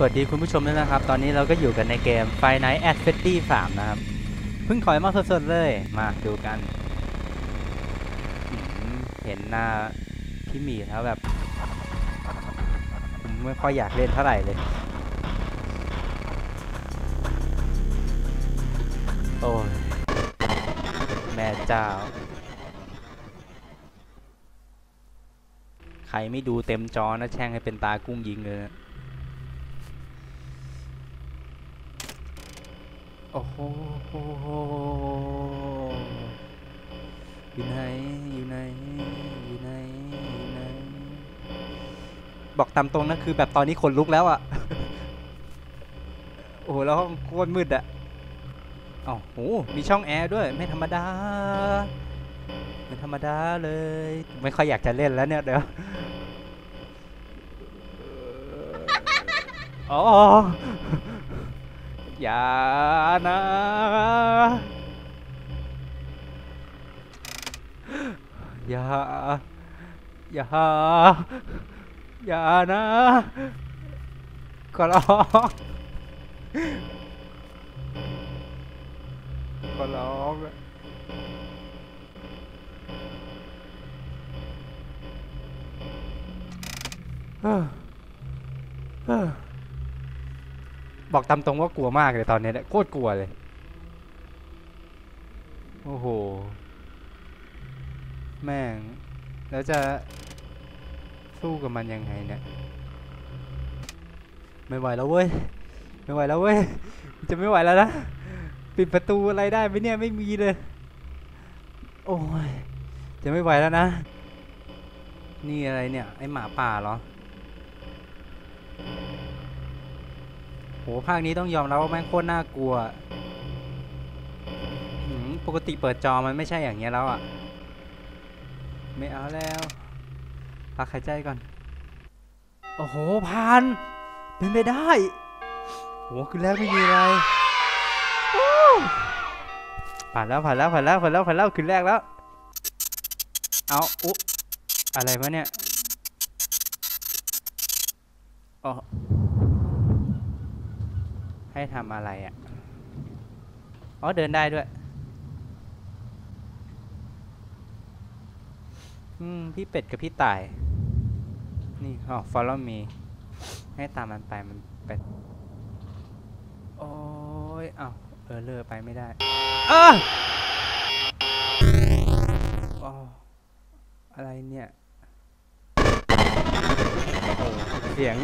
สวัสดีคุณผู้ชมด้วยนะครับ ตอนนี้เราก็อยู่กันในเกม f i n i g h t at Freddy's 3นะครับ เพิ่งถอยมาสดๆเลย มาดูกัน เห็นหน้าพี่หมีแล้วแบบ ไม่ค่อยอยากเล่นเท่าไหร่เลย โอ้ยแม่เจ้า ใครไม่ดูเต็มจอนะแช่งให้เป็นตากุ้งยิงเลยนะ อยู่ไหน อยู่ไหน อยู่ไหน อยู่ไหน บอกตามตรงนะคือแบบตอนนี้ขนลุกแล้วอะ่ะ โอ้โห แล้วห้องโคตรมืดอะ่ะอ้าวโห มีช่องแอร์ด้วย ไม่ธรรมดา ไม่ธรรมดาเลย ไม่ค่อยอยากจะเล่นแล้วเนี่ยเดี๋ยว อ๋อ dạ nó dạ dạ dạ nó con lo con lo Huh. บอกตามตรงว่ากลัวมากเลยตอนนี้เนี่ยโคตรกลัวเลย โอ้โห แม่ง แล้วจะสู้กับมันยังไงเนี่ย ไม่ไหวแล้วเว้ย ไม่ไหวแล้วเว้ย จะไม่ไหวแล้วนะ ปิดประตูอะไรได้ไหมเนี่ยไม่มีเลย โอ้ย จะไม่ไหวแล้วนะ นี่อะไรเนี่ย ไอหมาป่าเหรอ หภาคนี้ต้องยอมรับว่าแม่งโคตรน่ากลัวปกติเปิดจอมันไม่ใช่อย่างเงี้ยแล้วอะ ไม่เอาแล้วพักหายใจก่อน โอ้โหผ่าน เป็นไปได้โหคือแรกไม่มีอะไรผ่านแล้วผ่านแล้วผ่านแล้วผ่านแล้วผ่านแล้วคืนแรกแล้ว เอาอุ๊อะไรวะเนี่ยอ๋อ ให้ทำอะไรอะ อ๋อ เดินได้ด้วย อืม พี่เป็ดกับพี่ต่าย นี่อ๋อ follow me ให้ตามมันไปมันไปโอ้ยอ้าวเออเลอไปไม่ได้อ้าอ๋ออะไรเนี่ย เสียง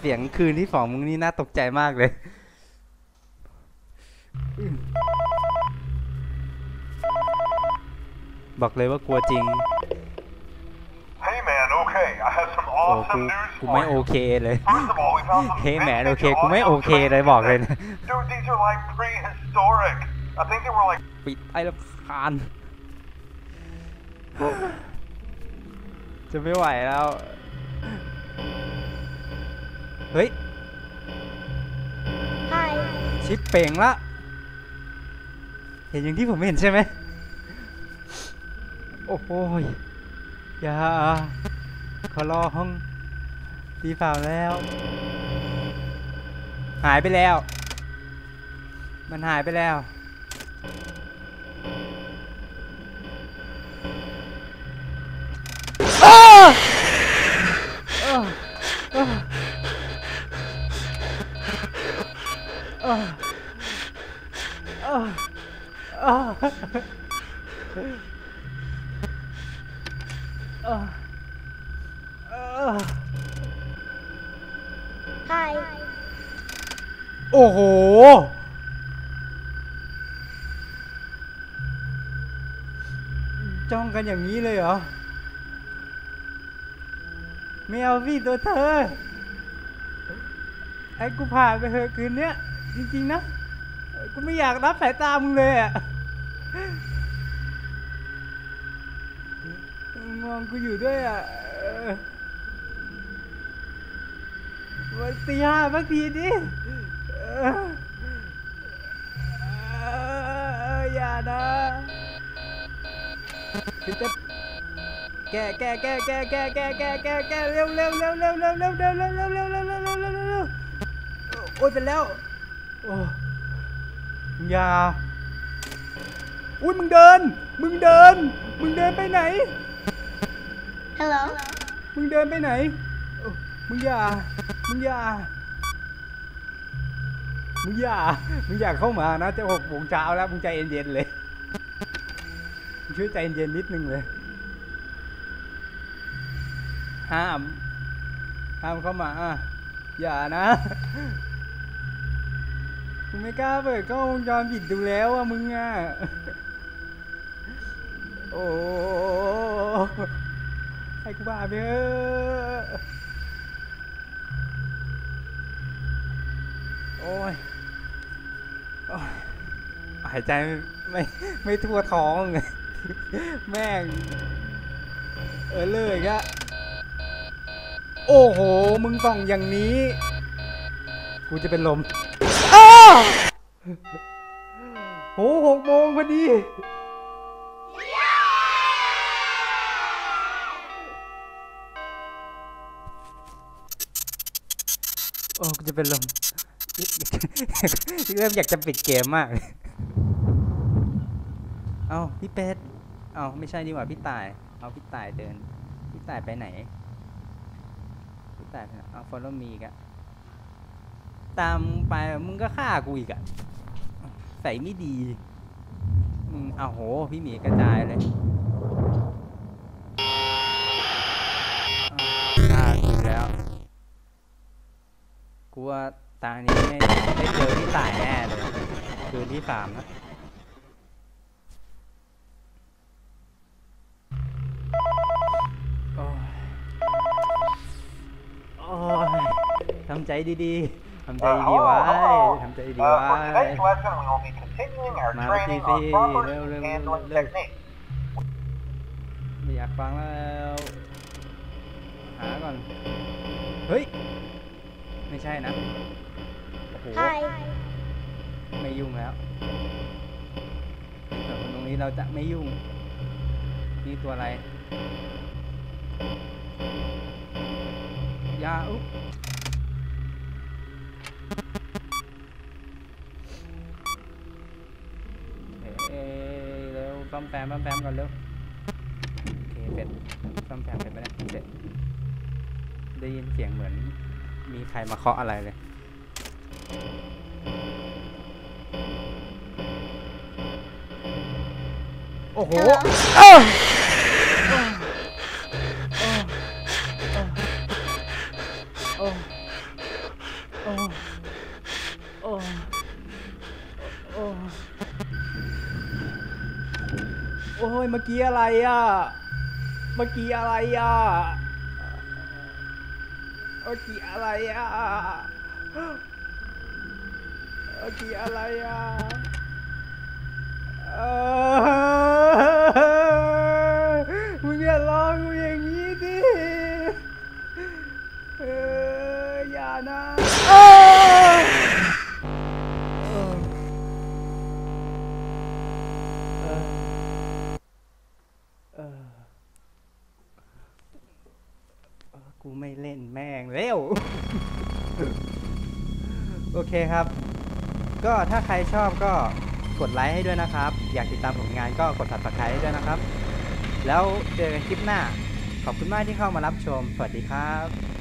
เสียงคืนที่สองมึงนี่น่าตกใจมากเลย บอกเลยว่ากลัวจริง Hey man, okay, I have some โอ้กู awesome news กู for ไม่ you. โอเคเลย First of all, we found some เฮ้ยแหม vintage โอเค กูไม่โอ audio เคเลยบอกเลยนะ Dude, these are like prehistoric. I think they were like ปิดไอ้ลำคาญ จะไม่ไหวแล้ว เฮ้ย Hi. ชิปเป่งละ เห็นอย่างที่ผมเห็นใช่ไหมโอ้โหยอย่าขอร้องตีเปล่าแล้ว หายไปแล้ว มันหายไปแล้วอ้าอ้าอ้าอ้าอ้าอ้าอ้าอ้า Hi. โอ้โห จ้องกันอย่างนี้เลยเหรอ ไม่เอาสิตัวเธอ ไอ้กูผ่านไปเถอะคืนเนี้ย จริงๆนะ กูไม่อยากรับสายตามึงเลยอะ มองกูอยู่ด้วยอะวันตีห้าสักทีดิอย่านะคือจะแก่แก่แก่แก่แก่แก่แก่แก่แกเร็วเร็วเร็วเร็วเร็วเร็วเร็วเร็วเร็วเร็วเร็วเร็วเร็วเร็วเร็วโอ้ยเป็นแล้วโอ้ยาอุ้ยมึงเดิน มึงเดิน มึงเดินไปไหน Hello? มึงเดินไปไหน มึงอย่า มึงอย่า มึงอย่า มึงอย่าเข้ามานะจะหกโมงเช้าแล้ว มึงใจเย็นๆเลยมึงช่วยใจเย็นๆนิดนึงเลย ห้าม ห้ามเข้ามา อย่านะมึงไม่กล้าเปิดกล้องวงจรปิดดูแล้วอะมึงอะโอ้ ให้กูบ้าไปเถอะโอ้ยโอ้ยหายใจไม่ไม่ไม่ทั่วท้องเลยแม่ง เออเลยกอะโอ้โห มึงส่องอย่างนี้ กูจะเป็นลมอ้าโหหกโมงพอดี อ้กูจะเป็นลมเริ่มอยากจะปิดเกมมาก เอาพี่เป็ดเอาไม่ใช่ดีกว่าพี่ตาย เอาพี่ตายเดิน พี่ตายไปไหน พี่ตายไปไหนเอา follow me อีกะตามไปมึงก็ฆ่ากูอีกอะใส่ไม่ดีมึงเอาโห พี่หมีกระจายเลย ตานี้ไม่ได้เจอที่ตายแน่เลยคือที่สามนะโอ้ยโอ้ยทำใจดีๆทำใจดีไว้ทำใจดีไว้มาทีซีเร็วเร็วๆไม่อยากฟังแล้วหาก่อน เฮ้ย ไม่ใช่นะ โอ้โห Hi. ไม่ยุ่งแล้วแต่ตรงนี้เราจะไม่ยุ่ง นี่ตัวอะไรอยาอุ๊บเอ้ยเร็วซ่อมแซมซ่อมแซมก่อนเร็ว โอเค เสร็จซ่อมแซมเสร็จไปแล้วเสร็จ ได้ยินเสียงเหมือน มีใครมาเคาะอะไรเลย โอ้โห Hello? อ้าวโอ้โอ้โอ้โอ้โอ้ยเมื่อกี้อะไรอะ เมื่อกี้อะไรอะ เมื่อกี้อะไรอะเมื่อกี้อะไรอะเออมึงอย่าร้องกูอย่างนี้ดิเอออย่านะเออเออเออเออเออกูไม่เล่นแม่งเร็ว โอเคครับ ก็ถ้าใครชอบก็กดไลค์ให้ด้วยนะครับ อยากติดตามผลงานก็กด subscribe ให้ด้วยนะครับ แล้วเจอกันคลิปหน้า ขอบคุณมากที่เข้ามารับชม สวัสดีครับ